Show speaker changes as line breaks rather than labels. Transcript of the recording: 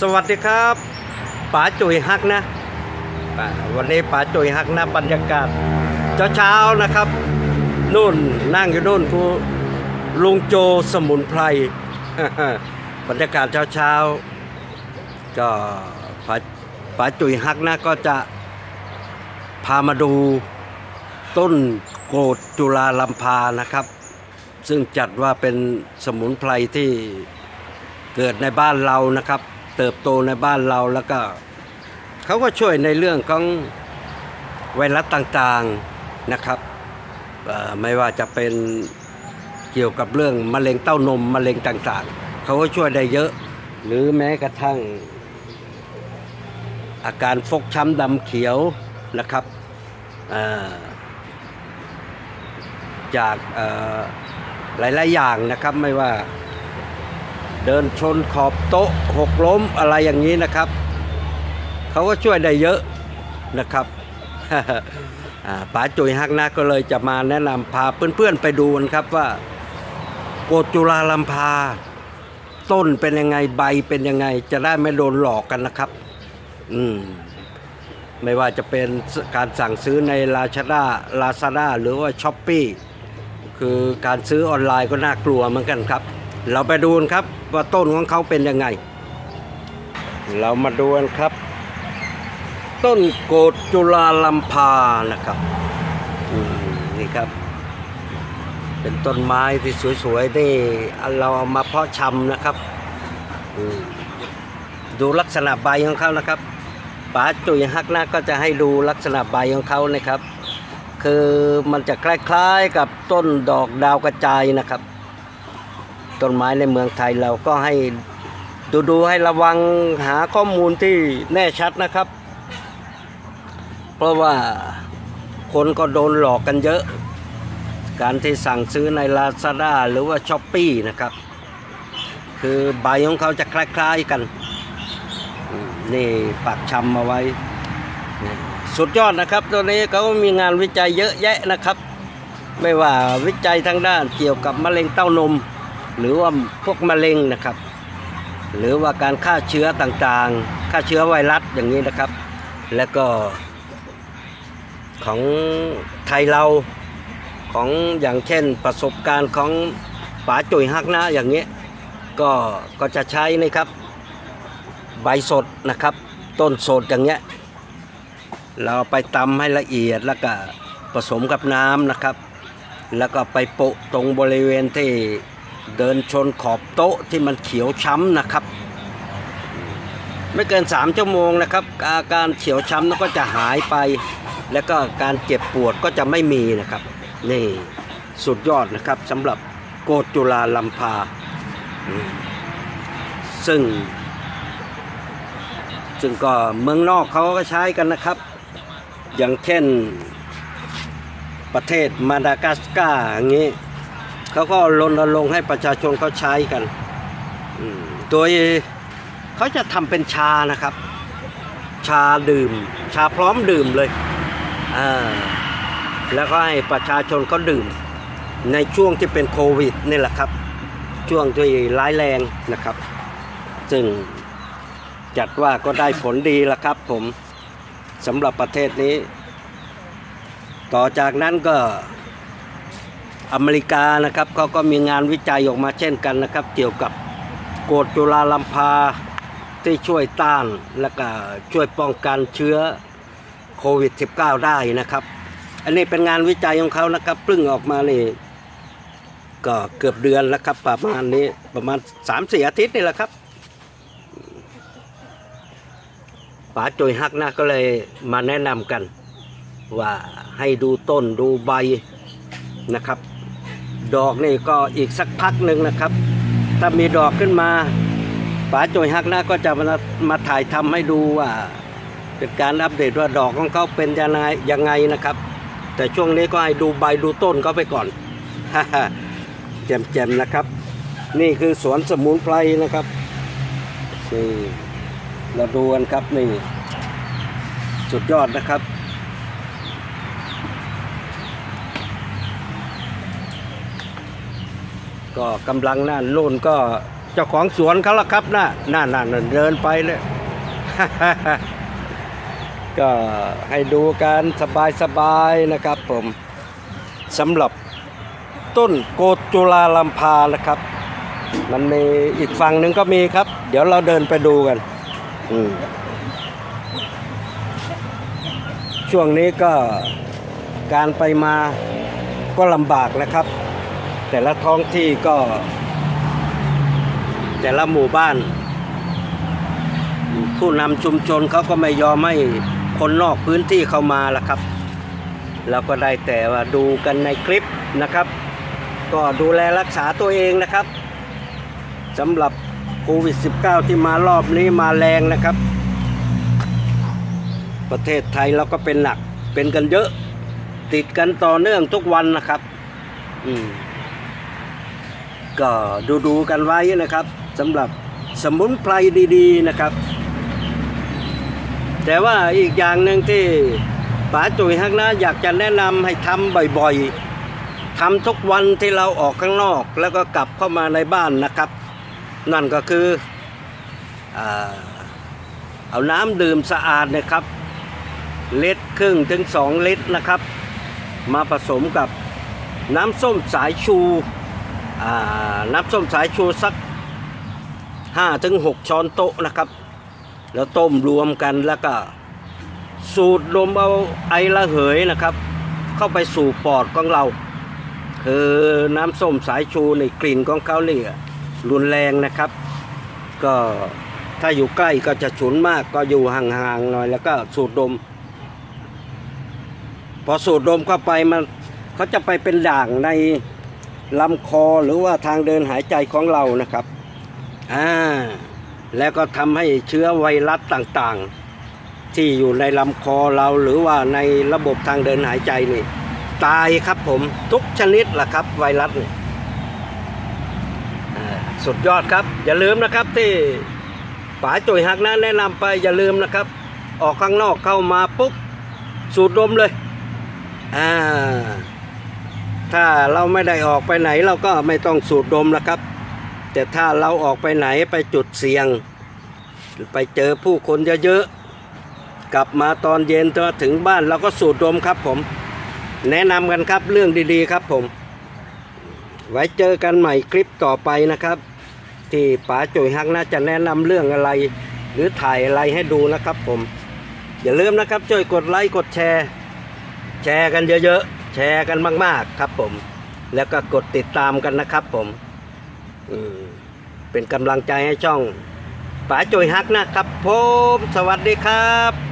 สวัสดีครับป๋าจุยฮักนะ วันนี้ป๋าจุยฮักนะบรรยากาศเช้าๆนะครับนู่นนั่งอยู่นู่นผู้ลุงโจสมุนไพรบรรยากาศเช้าๆก็ป๋าป๋าจุยฮักนะก็จะพามาดูต้นโกดจุฬาลัมพานะครับ ซึ่งจัดว่าเป็นสมุนไพรที่เกิดในบ้านเรานะครับ เติบโตในบ้านเราแล้วก็เขาก็ช่วยในเรื่องของไวรัสต่างๆนะครับไม่ว่าจะเป็นเกี่ยวกับเรื่องมะเร็งเต้านมมะเร็งต่างๆเขาก็ช่วยได้เยอะ หรือแม้กระทั่ง อาการฟกช้ำดำเขียวนะครับจากหลายๆอย่างนะครับไม่ว่า เดินชนขอบโต๊ะหกล้มอะไรอย่างนี้นะครับ เขาก็ช่วยได้เยอะนะครับป๋าจุยฮักนะก็เลยจะมาแนะนำพาเพื่อนๆไปดูนครับว่าโกจุฬาลัมพา ต้นเป็นยังไงใบเป็นยังไง จะได้ไม่โดนหลอกกันนะครับ อืมไม่ว่าจะเป็นการสั่งซื้อในลาชดาลาซาด้าหรือว่าช้อปปี้คือการซื้อออนไลน์ก็น่ากลัวเหมือนกันครับ เราไปดูนครับ ว่าต้นของเขาเป็นยังไง เรามาดูกันครับ ต้นโกดจุฬาลัมพานะครับนี่ครับ เป็นต้นไม้ที่สวยๆนี่เราเอามาเพาะชำนะครับดูลักษณะใบของเขานะครับป๋าจุยฮักนะก็จะให้ดูลักษณะใบของเขานะครับ คือมันจะคล้ายๆกับต้นดอกดาวกระจายนะครับ ต้นไม้ในเมืองไทยเราก็ให้ดูดูให้ระวังหาข้อมูลที่แน่ชัดนะครับ เพราะว่าคนก็โดนหลอกกันเยอะ การที่สั่งซื้อใน Lazada หรือว่า s h อ p e e นะครับ คือใบของเขาจะคล้ายๆกัน นี่ปักชำมาไว้ สุดยอดนะครับ ตัวนี้เขามีงานวิจัยเยอะแยะนะครับ ไม่ว่าวิจัยทางด้านเกี่ยวกับมะเร็งเต้านม หรือว่าพวกมะเร็งนะครับ หรือว่าการฆ่าเชื้อต่างๆ ฆ่าเชื้อไวรัสอย่างนี้นะครับ แล้วก็ของไทยเราของอย่างเช่นประสบการณ์ของป๋าจุยฮักนะอย่างนี้ก็ก็จะใช้นะครับใบสดนะครับ ต้นสดอย่างเงี้ยเราไปตำให้ละเอียดแล้วก็ผสมกับน้ำนะครับ แล้วก็ไปโปะตรงบริเวณที่ เดินชนขอบโต๊ะที่มันเขียวช้ำนะครับ ไม่เกิน 3 ชั่วโมงนะครับ อาการเขียวช้ำนั้นก็จะหายไป แล้วก็การเจ็บปวดก็จะไม่มีนะครับ นี่สุดยอดนะครับสำหรับโกดจุฬาลัมพา ซึ่ง ซึ่งก็เมืองนอกเขาก็ใช้กันนะครับ อย่างเช่นประเทศมาดากัสการ์อย่างนี้ เขาก็รณรงค์ให้ประชาชนเขาใช้กันโดยเขาจะทำเป็นชานะครับ ชาดื่ม ชาพร้อมดื่มเลยแล้วก็ให้ประชาชนเขาดื่ม ในช่วงที่เป็นโควิดนี่แหละครับ ช่วงที่ร้ายแรงนะครับ ซึ่งจัดว่าก็ได้ผลดีละครับผมสำหรับประเทศนี้ ต่อจากนั้นก็ อเมริกานะครับเขาก็มีงานวิจัยออกมาเช่นกันนะครับ เกี่ยวกับโกดจุฬาลัมพาที่ช่วยต้านและก็ช่วยป้องกันเชื้อโควิด -19 ได้นะครับ อันนี้เป็นงานวิจัยของเขานะครับเพิ่งออกมานี่ก็เกือบเดือนแล้วครับ ประมาณนี้ประมาณ3-4อาทิตย์นี่แหละครับป๋าจอยฮักนะก็เลยมาแนะนำกัน ว่าให้ดูต้นดูใบนะครับ ดอกนี่ก็อีกสักพักหนึ่งนะครับ ถ้ามีดอกขึ้นมาป๋าจอยฮักนะก็จะมามาถ่ายทำให้ดูว่า เป็นการอัปเดตว่าดอกของเขาเป็นยังไงยังไงนะครับ แต่ช่วงนี้ก็ให้ดูใบดูต้นเขาไปก่อนแจ่มๆนะครับ นี่คือสวนสมุนไพรนะครับนี่เราดูกันครับนี่ สุดยอดนะครับ ก็กำลังนั่นนู่นก็เจ้าของสวนเขาละครับน่ะน่าน่นเดินไปเลย ก็ให้ดูกันสบายๆนะครับผมสำหรับต้นโกจุลาลัมพานะครับ มันมีอีกฝั่งหนึ่งก็มีครับ เดี๋ยวเราเดินไปดูกันอืช่วงนี้ก็การไปมาก็ลำบากนะครับ แต่ละท้องที่ก็ แต่ละหมู่บ้าน ผู้นำชุมชนเขาก็ไม่ยอมให้คนนอกพื้นที่เข้ามาละครับ เราก็ได้แต่ว่าดูกันในคลิปนะครับ ก็ดูแลรักษาตัวเองนะครับสำหรับโควิด -19 ที่มารอบนี้มาแรงนะครับ ประเทศไทยเราก็เป็นหนักเป็นกันเยอะ ติดกันต่อเนื่องทุกวันนะครับ อืม ก็ดูดูกันไว้นะครับสำหรับสมุนไพรดีๆนะครับ แต่ว่าอีกอย่างหนึ่งที่ป๋าจุ๋ยฮักนะอยากจะแนะนำให้ทำบ่อยๆทำทุกวันที่เราออกข้างนอก แล้วก็กลับเข้ามาในบ้านนะครับ นั่นก็คืออาเอาน้ำดื่มสะอาดนะครับลิตรครึ่งถึงสองลิตรนะครับ มาผสมกับน้ำส้มสายชู น้ำส้มสายชูสัก5ถึง6ช้อนโต๊ะนะครับ แล้วต้มรวมกันแล้วก็ สูดลมเอาไอระเหยนะครับ เข้าไปสู่ปอดของเรา คือน้ำส้มสายชูในกลิ่นของเขาเนี่ยรุนแรงนะครับ ก็ถ้าอยู่ใกล้ก็จะฉุนมากก็อยู่ห่างๆหน่อยแล้วก็สูดดม พอสูดดมเข้าไปมันเขาจะไปเป็นด่างใน ลำคอหรือว่าทางเดินหายใจของเรานะครับอ่าแล้วก็ทำให้เชื้อไวรัสต่างๆ ที่อยู่ในลำคอเราหรือว่าในระบบทางเดินหายใจนี่ตายครับผมทุกชนิดแหละครับไวรัสนี่สุดยอดครับ อย่าลืมนะครับที่ป๋าจุยหักนะแนะนำไปอย่าลืมนะครับ ออกข้างนอกเข้ามาปุ๊บสูดดมเลยอ่า ถ้าเราไม่ได้ออกไปไหนเราก็ไม่ต้องสูดดมนะครับ แต่ถ้าเราออกไปไหนไปจุดเสี่ยง ไปเจอผู้คนเยอะๆกลับมาตอนเย็นจนถึงบ้านเราก็สูดดมครับผม แนะนำกันครับเรื่องดีๆครับผม ไว้เจอกันใหม่คลิปต่อไปนะครับ ที่ป๋าจุยฮักน่าจะแนะนำเรื่องอะไร หรือถ่ายอะไรให้ดูนะครับผม อย่าลืมนะครับช่วยกดไลค์กดแชร์ แชร์กันเยอะๆ แชร์กันมาก ๆ ครับผม แล้วก็กดติดตามกันนะครับผมเป็นกำลังใจให้ช่องป๋าจอยฮักนะครับผม สวัสดีครับ